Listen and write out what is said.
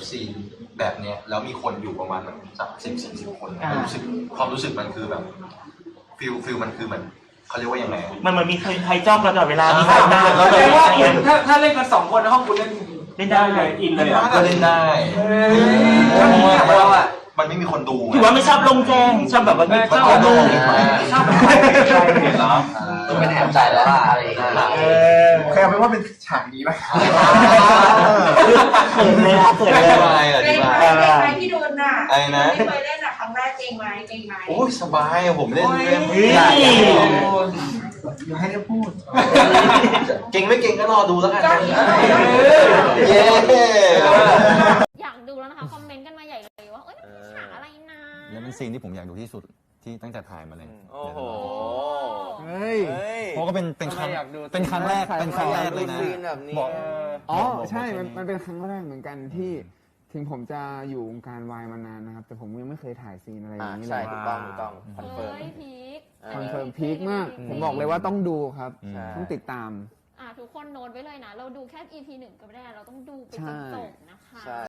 ฟซีนแบบเนี้ยแล้วมีคนอยู่ประมาณแบบสามสิบสี่สิบคนอ่าความรู้สึกความรู้สึกมันคือแบบฟิลฟิลมันคือเหมือนเขาเรียกว่ายังไง มันเหมือนมีใครใครจ้องเราตลอดเวลา มีใครหน้าแล้วแสดงว่าคุณถ้าถ้าเล่นกันสองคนในห้องคุณเล่นเล่นได้เลยอินเลยอะก็เล่นได้ถ้ามีแบบเราอะ มันไม่มีคนดูไงถือว่าไม่ชอบลงแจ้งชอบแบบว่าไม่ชอบชอบดูชอบใครใครเห็นเหรอ ต้องเป็นแอบใจแล้วล่ะอะไรอย่างเงี้ย เออ ใครเอาไปว่าเป็นฉากนี้ไหมเขินเลยอะเขินอเลย ธิอะบายอเก่ธิงไหมบาย เก่งไหมพี่ดุลน่ะอะไรนะไม่เคยเล่นอะครั้งแรกเก่งไหมเก่งไหมโอ้ยสบายอะผมเล่นเล่นเฮ้ย ได้อย่าให้ได้พูด เก่งไม่เก่งก็รอดูแล้วกันนะอีกเย้ อยากดูแล้วนะคะ คอมเมนต์กันมาใหญ่เลยว่า เอ้ยมันเป็นฉากอะไรนะ แล้วเป็นซีนที่ผมอยากดูที่สุดที่ตั้งแต่ถ่ายมาเลยโอ้โห เฮ้ย เพราะก็เป็นเป็นครั้งทำไมอยากดู เป็นครั้งแรกเป็นครั้งแรกเลยนะซีนแบบนี้ บอก อ๋อบอกใช่บอกมันแค่นี้มันเป็นครั้งแรกเหมือนกันที่ถึงผมจะอยู่วงการวายมานานนะครับ แต่ผมยังไม่เคยถ่ายซีนอะไรออ่าย่างนี้เลใช่ยถูกต้องถูกต้องคอนเฟิร์ม เฮ้ยพีคคอนเฟิร์มพีคมาก ผมบอกเลยว่าต้องดูครับอืมต้องติดตาม อะทุกคนโน้ตไว้เลยนะ เราดูแค่ EP หนึ่งก็ไม่ได้ เราต้องดูไปจใช่นจบนะคะ ใช่